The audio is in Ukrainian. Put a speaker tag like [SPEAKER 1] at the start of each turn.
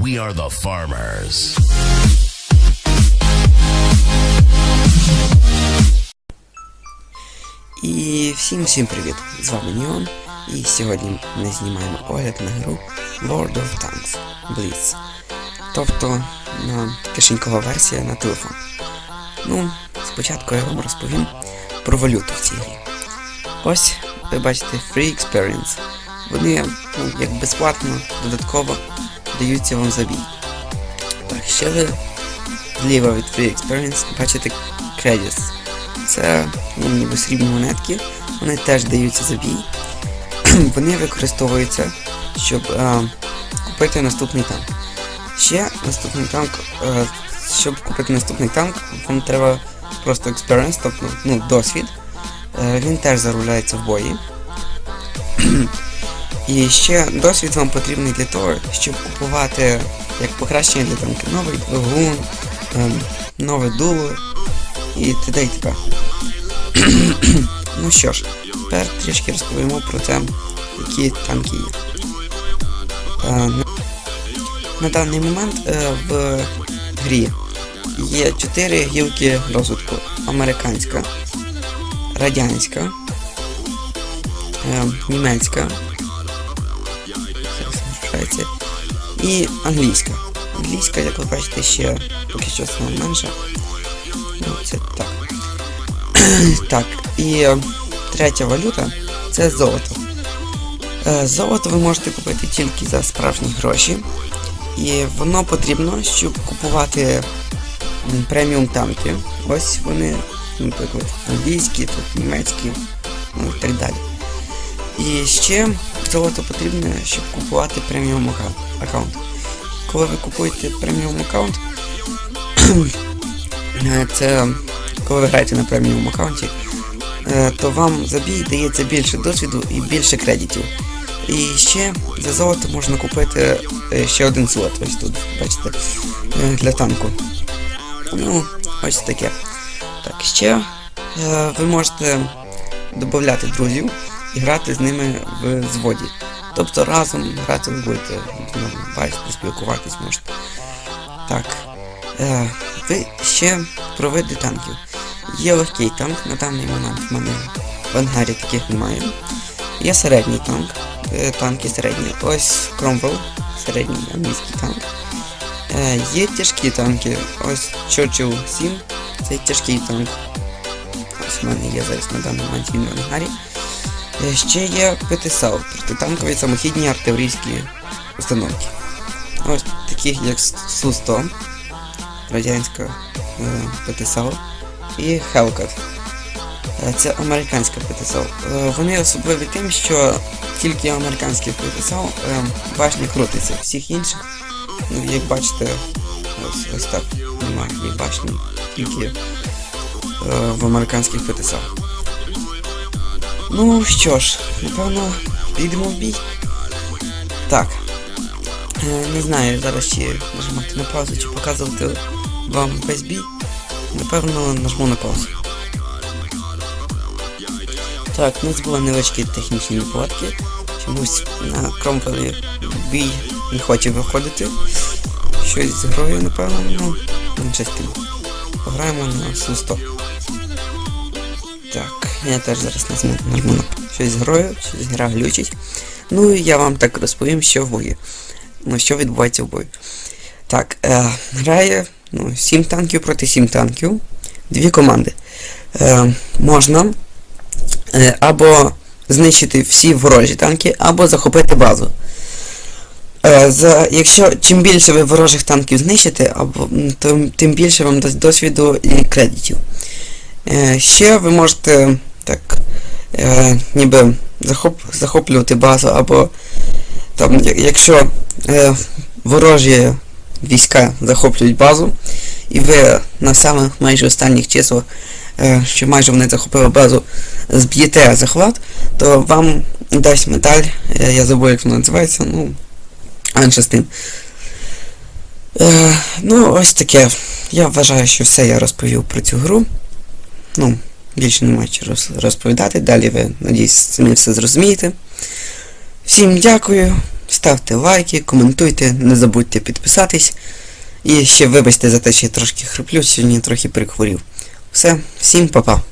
[SPEAKER 1] We are the farmers.
[SPEAKER 2] І всім всім привіт! З вами Ніон. І сьогодні ми знімаємо огляд на гру World of Tanks Blitz. Тобто на кишенькова версія на телефон. Ну, спочатку я вам розповім про валюту в цій грі. Ось ви бачите Free Experience. Вони ну, як безплатно, додатково даються вам за бій. Так, ще ви зліва від Free Experience бачите Credits. Це ну, ніби срібні монетки, вони теж даються за бій. вони використовуються, щоб е, купити наступний танк. Ще наступний танк, е, щоб купити наступний танк, вам треба просто experience, тобто ну, досвід. Е, він теж заробляється в бої. І ще досвід вам потрібний для того, щоб купувати як покращення для танки новий двигун, нове дуло і т.д. і т.п. ну що ж, тепер трішки розповімо про те, які танки є. Е, на, на даний момент е, в грі є 4 гілки розвитку. Американська, радянська, е, німецька, зараз і англійська. Англійська, як ви бачите, ще поки що саме менша. Ну, це так. так, і е, третя валюта це золото. Е, золото ви можете купити тільки за справжні гроші. І воно потрібно, щоб купувати преміум танки. Ось вони, наприклад, англійські, тут німецькі, ну і так далі. І ще золото потрібно, щоб купувати преміум аккаунт-. Коли ви купуєте преміум аккаунт, Це коли ви граєте на преміум аккаунті, е, то вам за бій дається більше досвіду і більше кредитів. І ще за золото можна купити е, ще один слот. Ось тут, бачите, е, для танку. Ну, ось таке. Так, ще ви можете додати друзів і грати з ними в зводі. Тобто разом грати ви будете, ну, бачите, спілкуватись можете. Так. Е, ви ще про види танків. Є легкий танк, на даний момент в мене в ангарі таких немає. Є середній танк, е, танки середні. Ось Кромвелл, середній англійський танк. Е, є тяжкі танки. Ось Churchill 7, це тяжкий танк. Ось в мене є зараз на даний момент він в ангарі. Е, ще є ПТСАУ, протитанкові самохідні артилерійські установки. Ось таких як Су-100 радянська е, ПТСАУ і Hellcat. Е, Це американська ПТСАУ. Вони особливі тим, що тільки американські ПТСАУ башня крутиться. Всіх інших, ну, як бачите, ось, ось так немає башні, тільки в американських ПТСАУ. Ну що ж, напевно, підемо в бій. Так. Е, Не знаю зараз чи нажимати на паузу, чи показувати вам весь бій. Напевно, нажму на паузу. Так, у нас були невеличкі технічні неполадки. Чомусь на кромпелі бій не хоче виходити. Щось з грою, напевно, ну, не частину. Пограємо на Су-100. Так, я теж зараз нажму, нажму на щось грою, щось гра глючить. Ну і я вам так розповім, що в бої. Ну, що відбувається в бою. Так, е, грає ну, 7 танків проти 7 танків. Дві команди. Е, можна е, або знищити всі ворожі танки, або захопити базу. Е, за, якщо чим більше ви ворожих танків знищите, або, м, то, тим більше вам дасть досвіду і кредитів. Е, ще ви можете так, е, ніби захоп, захоплювати базу, або там, якщо е, ворожі війська захоплюють базу, і ви на самих майже останніх числах, е, що майже вони захопили базу, зб'єте захват, то вам дасть медаль, е, я забув, як вона називається, ну, менше з тим. Е, ну, ось таке. Я вважаю, що все я розповів про цю гру. Ну, більше немає роз- розповідати. Далі ви, надіюсь, самі все зрозумієте. Всім дякую, ставте лайки, коментуйте, не забудьте підписатись. І ще вибачте за те, що я трошки хриплю, сьогодні трохи прихворів. Все, всім па-па.